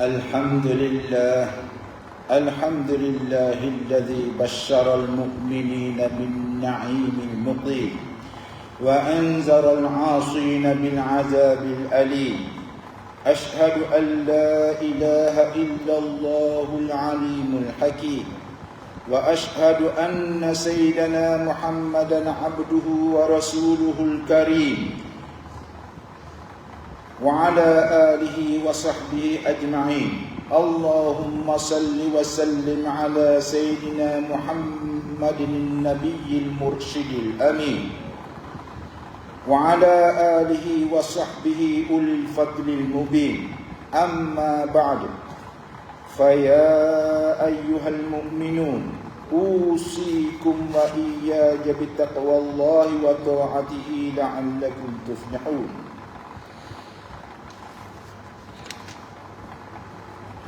الحمد لله الحمد لله الذي بشر المؤمنين بالنعيم المقيم وأنذر العاصين بالعذاب الأليم. أشهد أن لا إله إلا الله العليم الحكيم وأشهد أن سيدنا محمدا عبده ورسوله الكريم. وعلى آله وصحبه أجمعين. اللهم صل وسلم على سيدنا محمد النبي المرشد الأمين. وعلى آله وصحبه أولي الفضل المبين. أما بعد فيا أيها المؤمنون أوصيكم وإياي بتقوى الله وطاعته لعلكم تفلحون.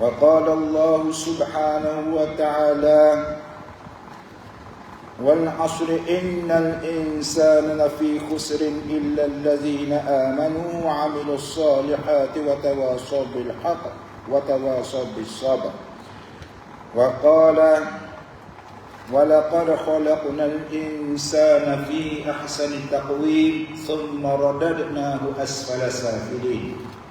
وقال الله سبحانه وتعالى والعصر إن الإنسان لفي خسر إلا الذين آمنوا وعملوا الصالحات وتواصوا بالحق وتواصوا بالصبر. وقال ولقد خلقنا الإنسان في أحسن تقويم ثم رددناه أسفل سافلين.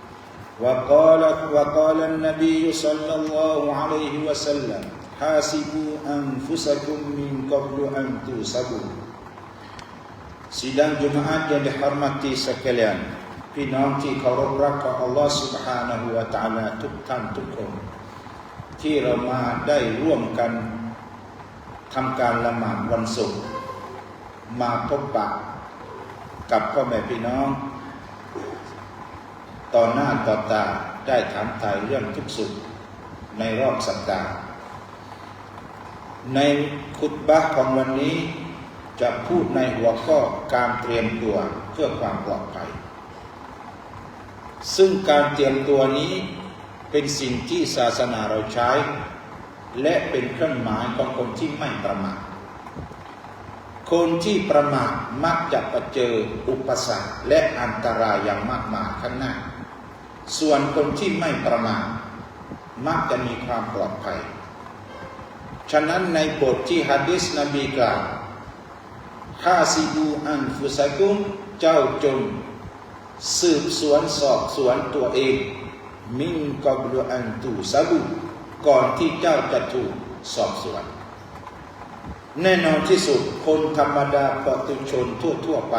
وقال وقال النبي صلى الله عليه وسلم حاسبوا أنفسكم من قبل أن تحسبوا Sidang Jumaat yang dihormati sekalianพี่น้องที่เคารพรักของ Allah Subhanahu wa Taala ทุกท่านทุกคน ที่เรามาได้ร่วมกันทำการละหมาดวันศุกร์มาพบปะกับพ่อแม่พี่น้อง ต่อหน้าต่อตาได้ถามถ่ายเรื่องทุกสุขในรอบสัปดาห์ ในคุตบะของวันนี้จะพูดในหัวข้อการเตรียมตัวเพื่อความปลอดภัย ซึ่งการเตรียมตัวนี้เป็นสิ่งที่ศาสนาเราใช้ และเป็นเครื่องหมายของคนที่ไม่ประมาท คนที่ประมาทมักจะประเจออุปสรรคและอันตรายอย่างมากมายข้างหน้า ส่วนคนที่ไม่ประมาทมักจะมีความปลอดภัย ฉะนั้นในบทที่ฮะดิษนบีกล่าวฮาซิบูอันฟุสกุมเจ้าจงสืบสวนสอบสวนตัวเอง มินกอบลอันตูซาบุก่อนที่เจ้าจะถูกสอบสวน แน่นอนที่สุดคนธรรมดาปตุชนทั่วๆไป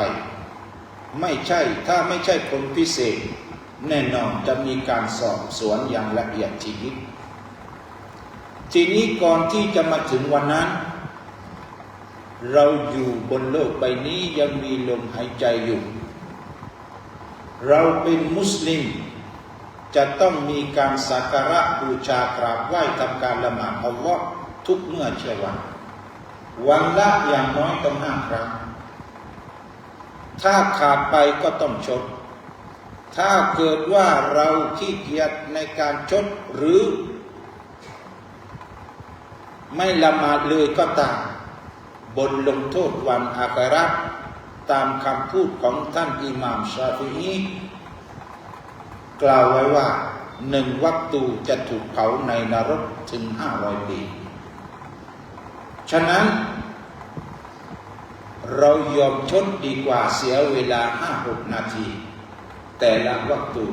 ไม่ใช่ถ้าไม่ใช่คนพิเศษ แน่นอนจะมีการสอบสวนอย่างละเอียดทียิบทีนี้ก่อนที่จะมาถึงวันนั้น เราอยู่บนโลกใบนี้ยังมีลมหายใจอยู่ เราเป็นมุสลิม จะต้องมีการสักการะบูชากราบไหว้ทำการละหมาดอัลลอฮ์ทุกเมื่อเช้าวัน วันละอย่างน้อยต้องห้าครั้งถ้าขาดไปก็ต้องชด ถ้าเกิดว่าเราขี้เกียจในการชดหรือ ไม่ละหมาดเลยก็ตามบนลงโทษวันอาคราตามคำพูดของท่านอิหม่ามชาฟีอีกล่าวไว้ว่าหนึ่งวัตตูจะถูกเผาในนรกถึงห้าร้อยปี ฉะนั้น เรายอมชดดีกว่าเสียเวลาห้าหกนาที แต่ละวัตตู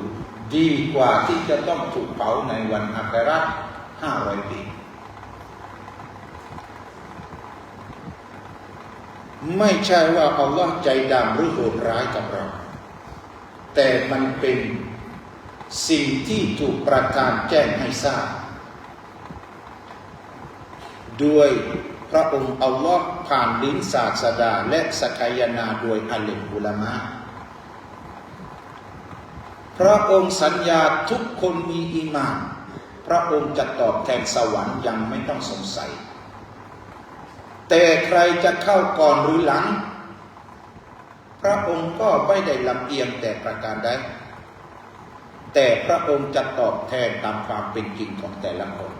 ดีกว่าที่จะต้องถูกเผาในวันอาคราห้าร้อยปีไม่ใช่ว่าอัลลอฮ์ใจดำหรือโหดร้ายกับเรา แต่มันเป็นสิ่งที่ถูกประทานแจ้งให้ทราบด้วยพระองค์อัลลอฮ์ผ่านลิ้นศาสดาและสกายนาโดยอัลเลมอุลามะ พระองค์สัญญาทุกคนมีอีมาน พระองค์จะตอบแทนสวรรค์ยังไม่ต้องสงสัย แต่ใครจะเข้าก่อนหรือหลัง พระองค์ก็ไม่ได้ลำเอียงแต่ประการใดแต่พระองค์จะตอบแทนตามความเป็นจริงของแต่ละคน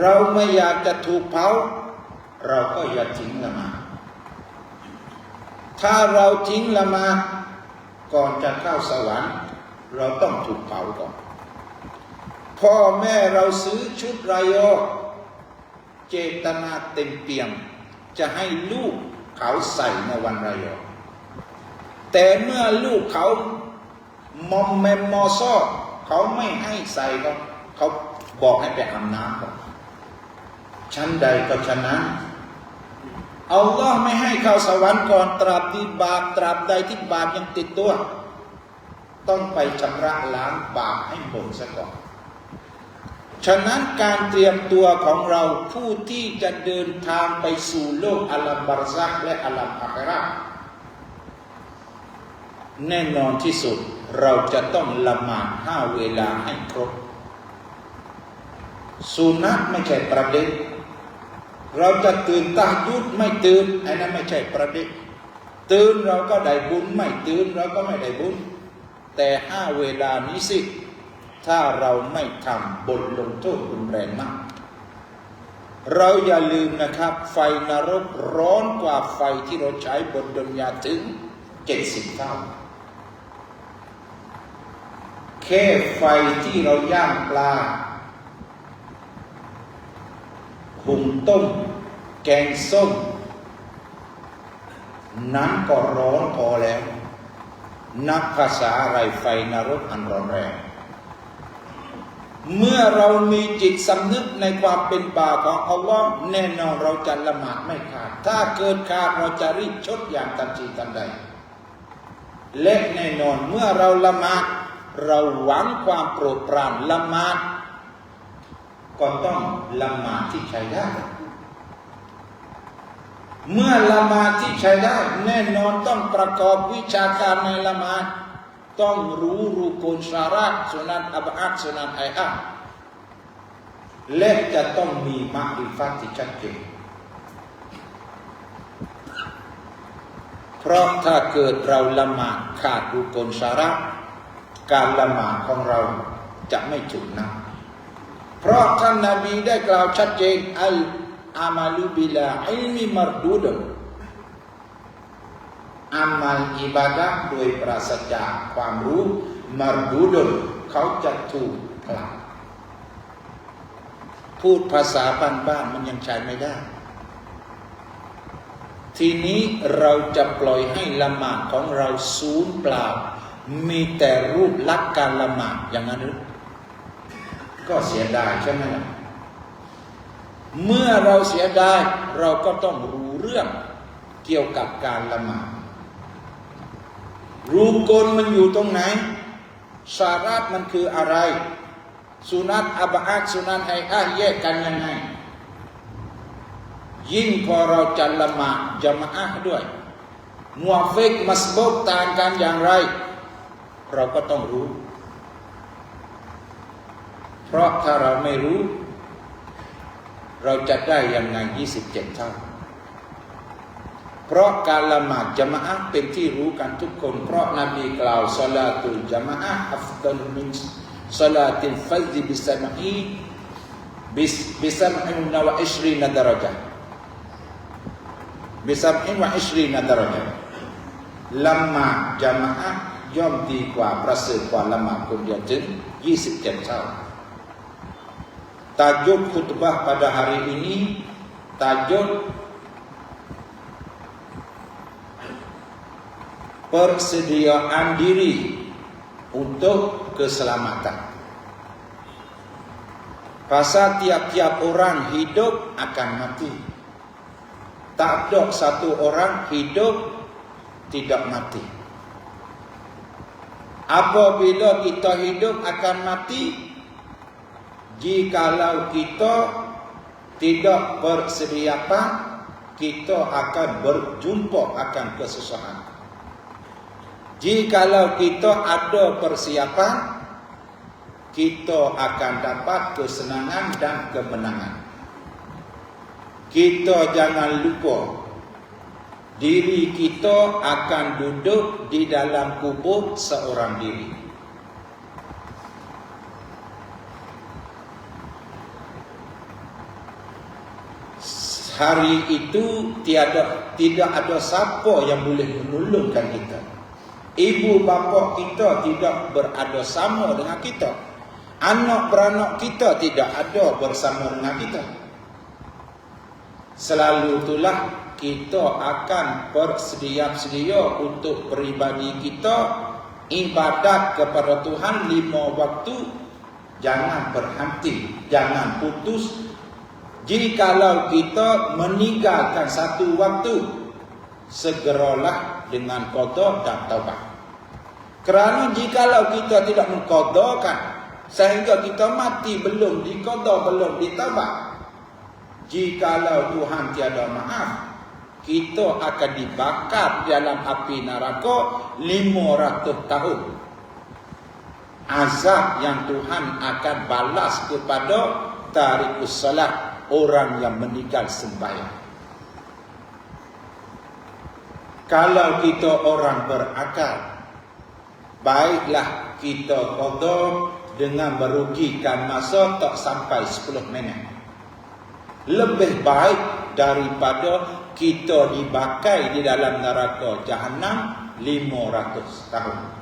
เราไม่อยากจะถูกเผา เราก็อย่าทิ้งละมา ถ้าเราทิ้งละมา ก่อนจะเข้าสวรรค์ เราต้องถูกเผาก่อน พ่อแม่เราซื้อชุดรายอเจตนาเต็มเปี่ยม จะให้ลูกเขาใส่ในวันรายอแต่เมื่อลูกเขามอมแมมมอซอเขาไม่ให้ใส่ก็เขาบอกให้ไปอาบน้ำก่อนชั้นใดก็ฉะนั้น อัลลอฮ์ไม่ให้เข้าสวรรค์ก่อนตราบที่บาปตราบใดที่บาปยังติดตัว ต้องไปชำระล้างบาปให้หมดซะก่อน ฉะนั้นการเตรียมตัวของเราผู้ที่จะเดินทางไปสู่โลกอัลลัมบารซักและอัลลัมอาคราแน่นอนที่สุดเราจะต้องละหมาดห้าเวลาให้ครบสุนัขไม่ใช่ประเด็น เราจะตื่นตายุดไม่ตื่นไอ้นั้นไม่ใช่ประเด็นตื่นเราก็ได้บุญไม่ตื่นเราก็ไม่ได้บุญ แต่ห้าเวลานี้สิ ถ้าเราไม่ทำบทลงโทษรุนแรงมาก เราอย่าลืมนะครับ ไฟนรกร้อนกว่าไฟที่เราใช้บนดุนยาถึงเจ็ดสิบเท่าแค่ไฟที่เราย่างปลา หุงต้ม แกงส้มนั้นก็ร้อนพอแล้ว นักภาษาอะไรไฟนรกอันร้อนแรง เมื่อเรามีจิตสำนึกในความเป็นบาปของอัลลอฮ์แน่นอนเราจะละหมาดไม่ขาด ถ้าเกิดขาดเราจะรีบชดอย่างทันทีทันใด และแน่นอนเมื่อเราละหมาดเราหวังความโปรดปรานละหมาด ก็ต้องละหมาดที่ใช้ได้ เมื่อละหมาดที่ใช้ได้ แน่นอนต้องประกอบวิชาการในละหมาดต้องรู้รูกุลสาระสุนันอับอัดสุนันไออะและจะต้องมีมาริฟัตที่ชัดเจนเพราะถ้าเกิดเราละหมาดขาดรูกุลสาระการละหมาดของเราจะไม่ถูกนะ เพราะท่านนาบีได้กล่าวชัดเจนอัลอามาลุบิลาอิลมีมารดูดอามัลอิบาดะโดยปราศจากความรู้มารดูดนเขาจะถูกกลับพูดภาษาบ้านๆมันยังใช้ไม่ได้ ทีนี้เราจะปล่อยให้ละหมาดของเราสูญเปล่า มีแต่รูปลักษณ์การละหมาดอย่างนั้นหรือ ก็เสียดายใช่ไหมล่ะเมื่อเราเสียดายเราก็ต้องรู้เรื่องเกี่ยวกับการละหมาดรูกลมันอยู่ตรงไหน สาระมันคืออะไร สุนัตอับอาดสุนัตไออาแยกกันยังไง ยิ่งพอเราจะละหมาดจะมาอะด้วยมัวเฟกมัสบกต่างกันอย่างไร เราก็ต้องรู้ เพราะถ้าเราไม่รู้ เราจะได้ยังไง 27 เท่า เพราะการละหมาดจามะอะเป็นที่รู้กันทุกคน เพราะนบีกล่าวสลาตุลจามะอะอัฟดัลมินสลาติลฟัซบิสมัอีบิสบิสมัอินวะอิชรีนดารจาบิสมัอินวะอิชรีนดารจาละหมาดจามะอะย่อมดีกว่าประเสริฐกว่าละหมาดคนเดียวถึง27 เท่า Tajuk khutbah pada hari ini tajuk persediaan diri untuk keselamatan. Pasal tiap-tiap orang hidup akan mati. Tak ada satu orang hidup tidak mati. Apabila kita hidup akan mati, Jikalau kita tidak bersedia kita akan berjumpa akan kesusahan. Jikalau kita ada persiapan, kita akan dapat kesenangan dan kemenangan. Kita jangan lupa diri kita akan duduk di dalam kubur seorang diri. Hari itu tiada tidak ada siapa yang boleh menolongkan kita Ibu bapa kita tidak berada sama dengan kita. Anak beranak kita tidak ada bersama dengan kita. Selalu itulah kita akan bersedia-sedia untuk peribadi kita ibadat kepada Tuhan lima waktu jangan berhenti, jangan putus. Jikalau kita meninggalkan satu waktu, segeralah dengan kodok dan taubat. Kerana jikalau kita tidak mengkodokan sehingga kita mati belum dikodok, belum ditaubat. Jikalau Tuhan tiada maaf, kita akan dibakar dalam api neraka 500 tahun. Azab yang Tuhan akan balas kepada tarikus salat orang yang meninggal sembahyang. Kalau kita orang berakal, baiklah kita kodok dengan merugikan masa tak sampai 10 minit. Lebih baik daripada kita dibakai di dalam neraka jahanam 500 tahun.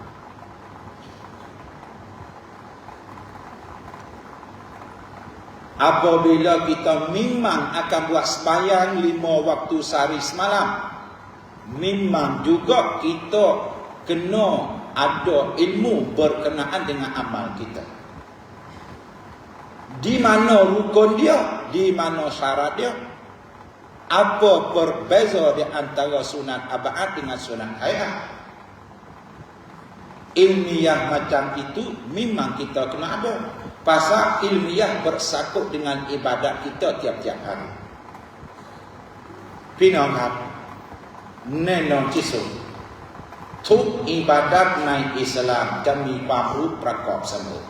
Apabila kita memang akan buat sembahyang lima waktu sehari semalam, memang juga kita kena ada ilmu berkenaan dengan amal kita. Di mana rukun dia, di mana syarat dia, apa berbeza di antara sunat abad dengan sunat hayat. Ilmiah macam itu memang kita kena ada. Pasal ilmiah bersakut dengan ibadat kita tiap-tiap hari. Pinang ครับแน่นอนที่สุดทุกอิบาดัตในอิสลามจะมีความรู้ประกอบเสมอ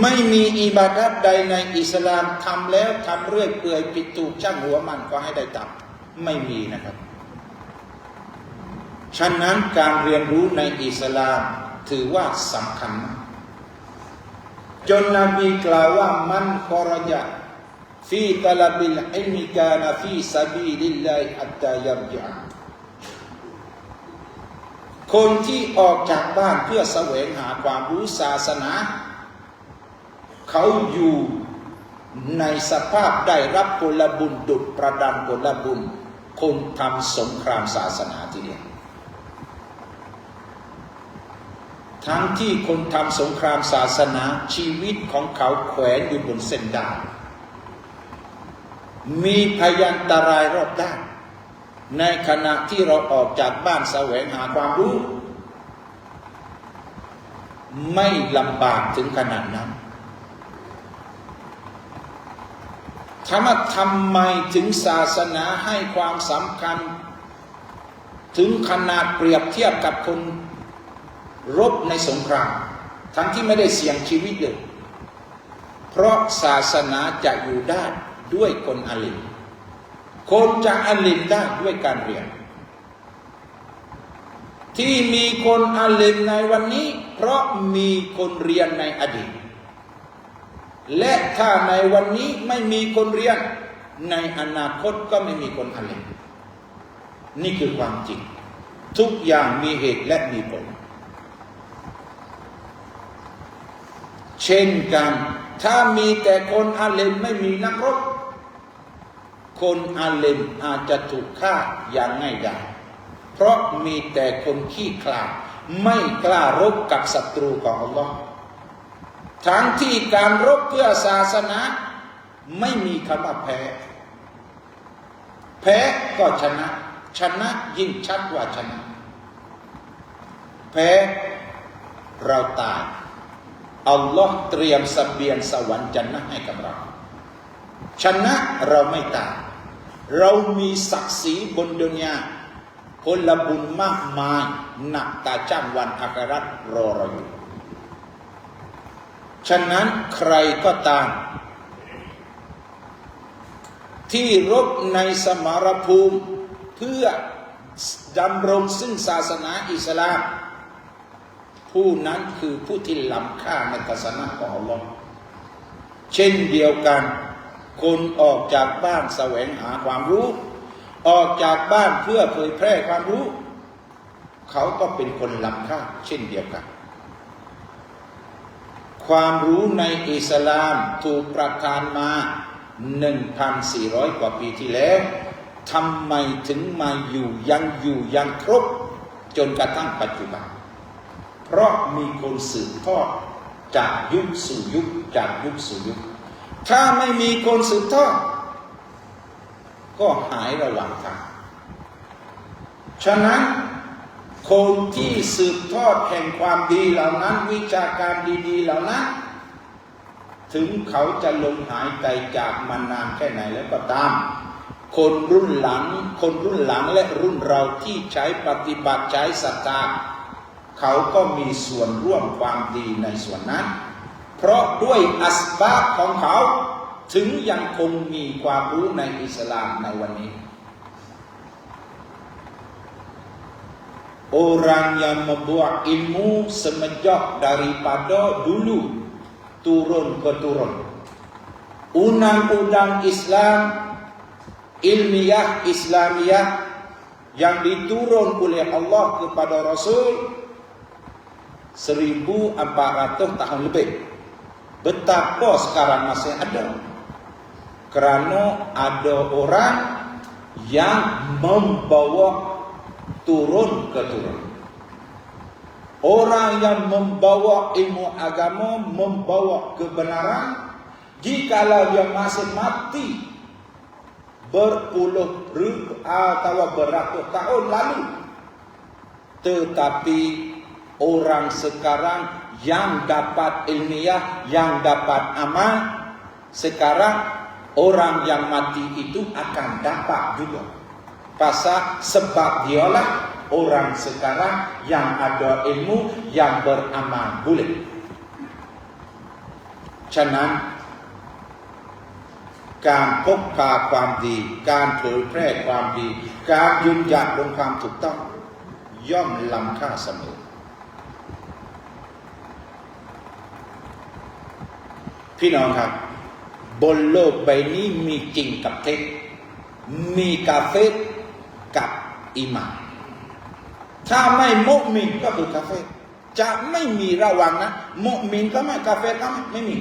ไม่มีอิบาดัตใดในอิสลามทำแล้วทำเรื่อยเปื่อยปิดตูกช่างหัวมันก็ให้ได้ตับไม่มีนะครับฉะนั้นการเรียนรู้ในอิสลามถือว่าสำคัญมาก จนนบีกล่าวว่ามันคอรยะฟีตลบิลอิมิกานฟีซาบีลิลลาฮิอัตตายรจาคนที่ออกจากบ้านเพื่อแสวงหาความรู้ศาสนา เขาอยู่ในสภาพได้รับผลบุญดุจประดันผลบุญคนทำสงครามศาสนาทีเดียว ทั้งที่คนทำสงครามศาสนาชีวิตของเขาแขวนอยู่บนเส้นดาวมีพยันตรายรอบด้าน ในขณะที่เราออกจากบ้านแสวงหาความรู้ ไม่ลำบากถึงขนาดนั้นถามว่าทำไมถึงศาสนาให้ความสำคัญ ถึงขนาดเปรียบเทียบกับคน รบในสงคราม ทั้งที่ไม่ได้เสี่ยงชีวิตเลย เพราะศาสนาจะอยู่ได้ด้วยคนอาลิมคนจะอาลิมได้ด้วยการเรียน ที่มีคนอาลิมในวันนี้ เพราะมีคนเรียนในอดีต และถ้าในวันนี้ไม่มีคนเรียน ในอนาคตก็ไม่มีคนอาลิมนี่คือความจริง ทุกอย่างมีเหตุและมีผล เช่นกัน ถ้ามีแต่คนอาเลมไม่มีนักรบ คนอาเลมอาจจะถูกฆ่าอย่างง่ายดายเพราะมีแต่คนขี้ขลาดไม่กล้ารบกับศัตรูของอัลลอฮ์ทั้งที่การรบเพื่อศาสนาไม่มีคำว่าแพ้ แพ้ก็ชนะ ชนะยิ่งชัดกว่าชนะ แพ้เราตาย อัลลอฮ์เตรียมสเบียงสวรรค์จันนะให้กับเรา ชนะเราไม่ตายเรามีศักดิ์ศรีบนดุนยาผลบุญมากมายหนักตาจ้างวันอาคราตรอเราอยู่ ฉะนั้นใครก็ตาม ที่รบในสมรภูมิเพื่อดำรงซึ่งศาสนาอิสลาม ผู้นั้นคือผู้ที่ล้ำค่าในศาสนาของอัลลอฮ์เช่นเดียวกัน คนออกจากบ้านแสวงหาความรู้ ออกจากบ้านเพื่อเผยแพร่ความรู้ เขาก็เป็นคนล้ำค่า เช่นเดียวกัน ความรู้ในอิสลามถูกประทานมา 1,400 กว่าปีที่แล้วทำไมถึงมาอยู่ยังอยู่ยังครบจนกระทั่งปัจจุบัน เพราะมีคนสืบทอดจากยุคสู่ยุคจากยุคสู่ยุค ถ้าไม่มีคนสืบทอด ก็หายระหว่างทาง ฉะนั้นคนที่สืบทอดแห่งความดีเหล่านั้น วิชาการดีๆเหล่านั้น ถึงเขาจะลงหายใจจากมานานแค่ไหนแล้วก็ตาม คนรุ่นหลัง คนรุ่นหลังและรุ่นเราที่ใช้ปฏิบัติใช้ศรัทธา เขาก็มีส่วนร่วมความดีในส่วนนั้น เพราะด้วยอัสบาบของเขาถึงยังคงมีความรู้ในอิสลามในวันนี้ Orang yang membuat ilmu semenjak daripada dulu turun ke turun. Undang-undang Islam, ilmiah Islamiah yang diturun oleh Allah kepada Rasul 1400 tahun lebih. Betapa sekarang masih ada. Kerana ada orang yang membawa turun ke turun. Orang yang membawa ilmu agama, membawa kebenaran, jikalau dia masih mati berpuluh ribu atau beratus tahun lalu, tetapi orang sekarang yang dapat ilmiah, yang dapat amal, sekarang orang yang mati itu akan dapat juga Pasal sebab dialah orang sekarang yang ada ilmu yang beramal boleh. ฉะนั้น การพกพาความดี การเผยแพร่ความดี การยืนหยัดบนความถูกต้อง ย่อมล้ำค่าเสมอ พี่น้องครับ บนโลกใบนี้มีจริงกับเท็จมีกาเฟกับอิมานถ้าไม่มุมินก็คือกาเฟรจะไม่มีระวังนะมุมินก็ไม่กาเฟรก็ไม่ไม่มี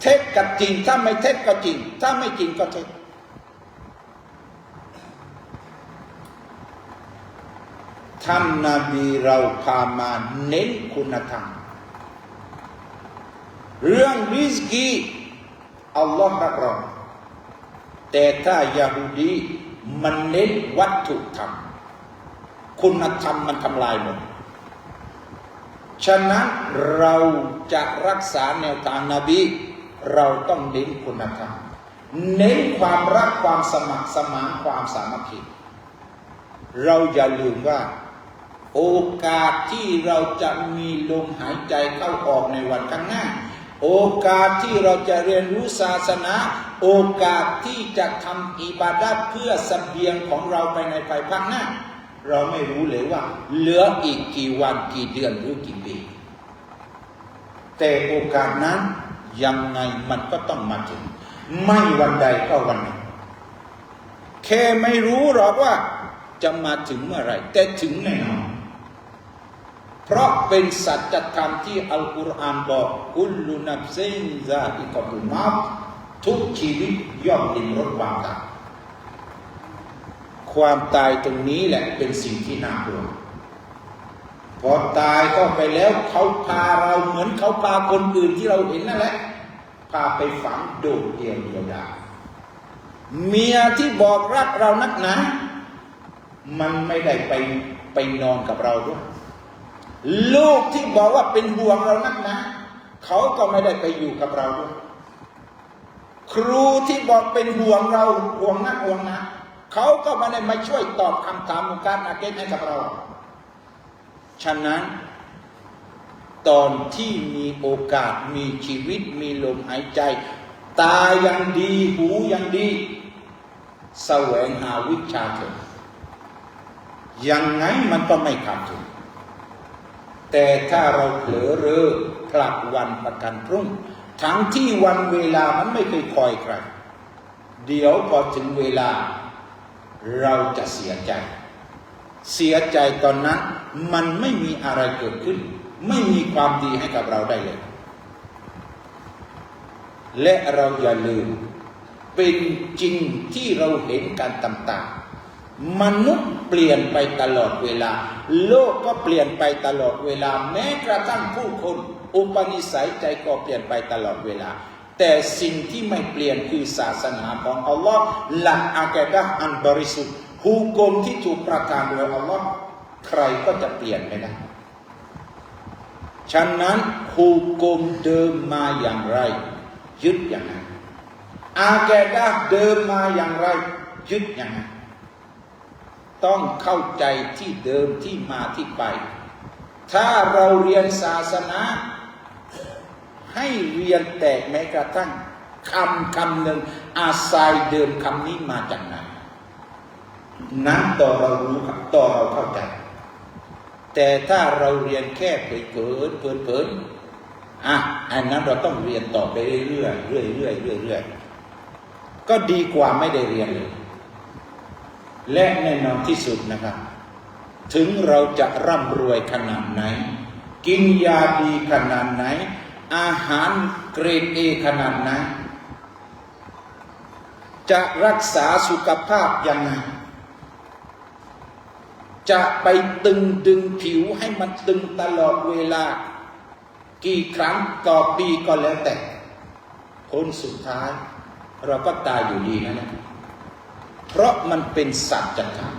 เท็จกับจริง ถ้าไม่เท็จก็จริง ถ้าไม่จริงก็เท็จท่านนาบีเราพามาเน้นคุณธรรม เรื่องริสกีอัลลอฮ์รับรองแต่ถ้ายาฮูดีมันเน้นวัตถุธรรม คุณธรรมมันทำลายหมด ฉะนั้นเราจะรักษาแนวทางนาบี เราต้องเน้นคุณธรรม เน้นความรักความสมัครสมานความสามัคคี เราอย่าลืมว่า โอกาสที่เราจะมีลมหายใจเข้าออกในวันข้างหน้า โอกาสที่เราจะเรียนรู้ศาสนา โอกาสที่จะทำอิบาดัตเพื่อสเบียงของเราไปในภายภาคหน้า เราไม่รู้เลยว่า เหลืออีกกี่วันกี่เดือนหรือกี่ปี แต่โอกาสนั้นยังไงมันก็ต้องมาถึง ไม่วันใดก็วันหนึ่งแค่ไม่รู้หรอกว่าจะมาถึงเมื่อไรแต่ถึงแน่นอน เพราะเป็นสัจธรรมที่อัลกุรอานบอกกุลลุนับเซนซาอิกตุมาทุกชีวิตย่อมดิ้นรนความตายความตายตรงนี้แหละเป็นสิ่งที่น่ากลัวพอตายก็ไปแล้วเขาพาเราเหมือนเขาพาคนอื่นที่เราเห็นนั่นแหละพาไปฝังโดดเดี่ยวเดียวดายเมียที่บอกรักเรานักหนา มันไม่ได้ไปไปนอนกับเราด้วย ลูกที่บอกว่าเป็นห่วงเรานักนะเขาก็ไม่ได้ไปอยู่กับเราด้วยครูที่บอกเป็นห่วงเราห่วงนักห่วงนะเขาก็ไม่ได้มาช่วยตอบคำถามของการอาเกตให้กับเรา ฉะนั้น ตอนที่มีโอกาสมีชีวิตมีลมหายใจ ตายังดีหูยังดีแสวงหาวิชาเถอะยังไงมันก็ไม่ขาดทุน แต่ถ้าเราเผลอเรอผลักวันประกันพรุ่ง ทั้งที่วันเวลามันไม่เคยคอยใครเดี๋ยวพอถึงเวลาเราจะเสียใจ เสียใจตอนนั้นมันไม่มีอะไรเกิดขึ้น ไม่มีความดีให้กับเราได้เลย และเราอย่าลืม เป็นจริงที่เราเห็นการต่างๆ มนุษย์เปลี่ยนไปตลอดเวลา โลกก็เปลี่ยนไปตลอดเวลา แม้กระทั่งผู้คน อุปนิสัยใจก็เปลี่ยนไปตลอดเวลา แต่สิ่งที่ไม่เปลี่ยนคือศาสนาของอัลลอฮ์หลักอากดะอันบริสุทธิ์ฮุกมที่ถูกประทานโดยอัลลอฮ์ใครก็จะเปลี่ยนไม่ได้ฉะนั้นฮุกมเดิมมาอย่างไร ยึดอย่างนั้นอาแกดาเดิมมาอย่างไร ยึดอย่างนั้น ต้องเข้าใจที่เดิมที่มาที่ไป ถ้าเราเรียนศาสนา ให้เรียนแต่แม้กระทั่งคำคำหนึ่งอาศัยเดิมคำนี้มาจากไหนนั้นต่อเรารู้ครับต่อเราเข้าใจ แต่ถ้าเราเรียนแค่เผยเผยเผยเผยอะอันนั้นเราต้องเรียนต่อไปเรื่อยเรื่อยเรื่อยเรื่อยก็ดีกว่าไม่ได้เรียนเลย และแน่นอนที่สุดนะครับ ถึงเราจะร่ำรวยขนาดไหน กินยาดีขนาดไหน อาหารเกรดเอขนาดไหนจะรักษาสุขภาพยังไง จะไปตึงดึงผิวให้มันตึงตลอดเวลา กี่ครั้งต่อปีก็แล้วแต่ผลสุดท้าย เราก็ตายอยู่ดีนะเนี่ย เพราะมันเป็นสัจธรรม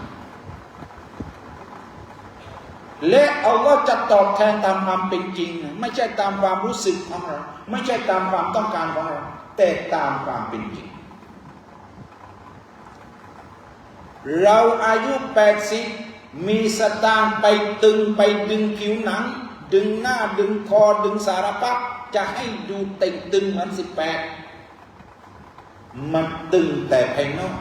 และเอาว่าจะตอบแทนตามความเป็นจริง ไม่ใช่ตามความรู้สึกของเรา ไม่ใช่ตามความต้องการของเรา แต่ตามความเป็นจริง เราอายุแปดสิบมีสตางค์ไปตึงไปดึงผิวหนัง ดึงหน้าดึงคอดึงสารพัดจะให้ดูเต่งตึงเหมือนสิบแปดมันตึงแต่ภายนอก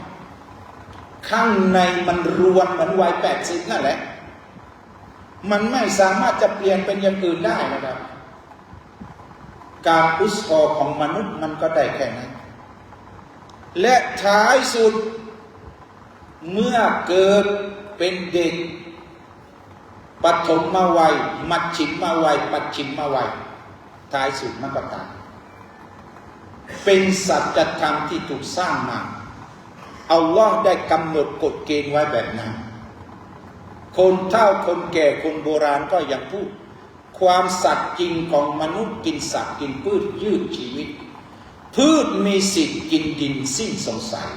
ข้างในมันรวนเหมือนวัยแปดสิบนั่นแหละ มันไม่สามารถจะเปลี่ยนเป็นอย่างอื่นได้นะครับ การอุสกอของมนุษย์มันก็ได้แค่นั้น และท้ายสุด เมื่อเกิดเป็นเด็กปฐมมาวัย มัดฉิมมาวัย ปัดฉิมมาวัย ท้ายสุดมันก็ตายเป็นสัจธรรมที่ถูกสร้างมา อาล่องได้กำหนดกฎเกณฑ์ไว้แบบนั้น คนเฒ่าคนแก่คนโบราณก็ยังพูด ความสัตย์จริงของมนุษย์กินสัตว์กินพืชยืดชีวิต พืชมีสิทธิ์กินดินสิ้นสงสัย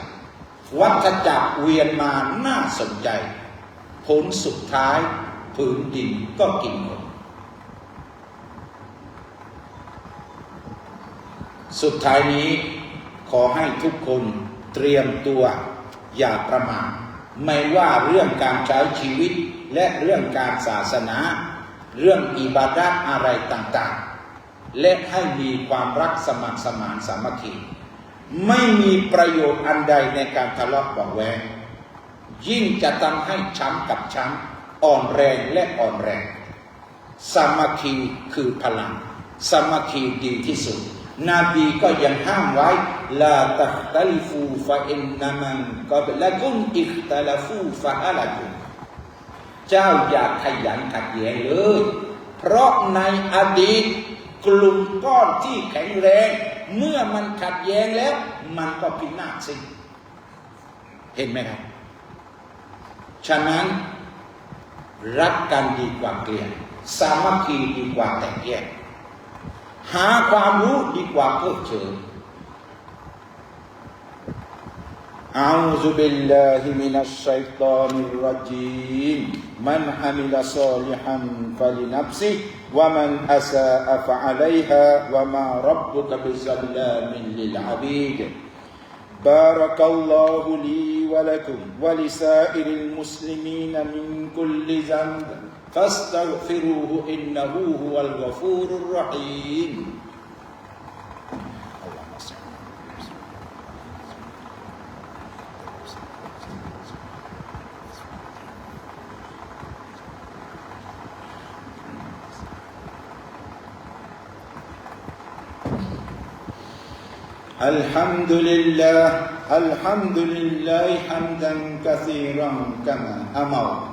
วัฏจักรเวียนมาน่าสนใจ ผลสุดท้ายผืนดินก็กินหมดสุดท้ายนี้ขอให้ทุกคน เตรียมตัวอย่าประมาทไม่ว่าเรื่องการใช้ชีวิตและเรื่องการศาสนา เรื่องอิบาดะอะไรต่างๆ และให้มีความรักสมัครสมานสามัคคีไม่มีประโยชน์อันใดในการทะเลาะบาะแวงยิ่งจะทำให้ช้ำกับช้ำอ่อนแรงและอ่อนแรงสามัคคีคือพลังสามัคคีดีที่สุด นบีก็ยังห้ามไว้ลาตัตลิฟูฟาอินนามันกับละกุนอิคตาลฟูฟาอะลักุนเจ้าอย่าขยันขัดแย้งเลย เพราะในอดีตกลุ่มก้อนที่แข็งแรง เมื่อมันขัดแย้งแล้ว มันก็พินาศสิเห็นไหมครับ ฉะนั้นรักกันดีกว่าเกลียดสามัคคีดีกว่าแตกแยก หาความรู้ดีกว่าเพิกเฉย أعوذ بالله من الشيطان الرجيم من عمل صالحا فلنفسه ومن أساء فعليها وما ربك بظلام للعبيد بارك الله لي ولكم ولسائر المسلمين من كل ذنب فاستغفروه إنه هو الغفور الرحيم. الحمد لله الحمد لله حمدا كثيرا كما أمر.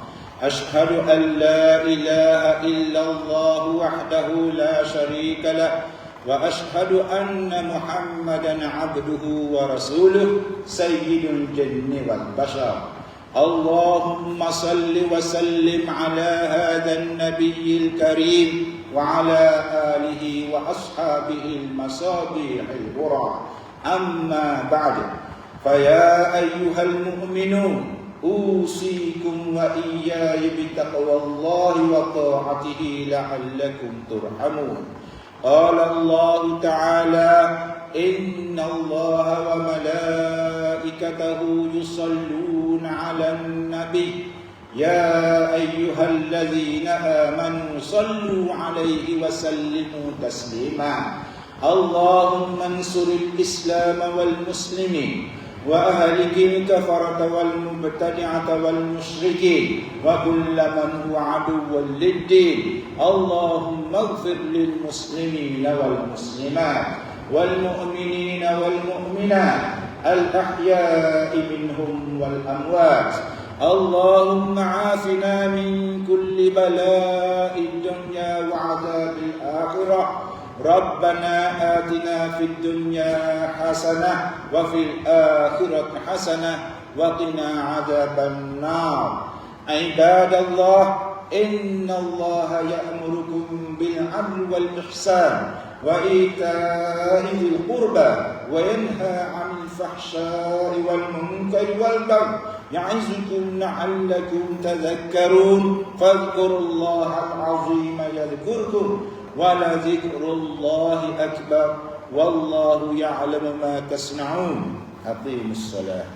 أشهد أن لا إله إلا الله وحده لا شريك له وأشهد أن محمدا عبده ورسوله سيد الجن والبشر. اللهم صل وسلم على هذا النبي الكريم وعلى آله وأصحابه المصابيح الغرى. أما بعد فيا أيها المؤمنون أوصيكم وإياي بتقوى الله وطاعته لعلكم ترحمون. قال الله تعالى إن الله وملائكته يصلون على النبي. يا أيها الذين آمنوا صلوا عليه وسلموا تسليما. اللهم انصر الإسلام والمسلمين. وأهلك الكفرة والمبتدعة والمشركين وكل من هو عدو للدين. اللهم اغفر للمسلمين والمسلمات والمؤمنين والمؤمنات الأحياء منهم والأموات. اللهم عافنا من كل بلاء الدنيا وعذاب الآخرة. ربنا آتنا في الدنيا حسنة وفي الآخرة حسنة وقنا عذاب النار. عباد الله إن الله يأمركم بالعدل والإحسان وإيتاء ذي القربى وينهى عن الفحشاء والمنكر والبغي يعظكم لعلكم تذكرون. فاذكروا الله العظيم يذكركم. ولذكر الله أكبر والله يعلم ما تصنعون. أقيموا الصلاة.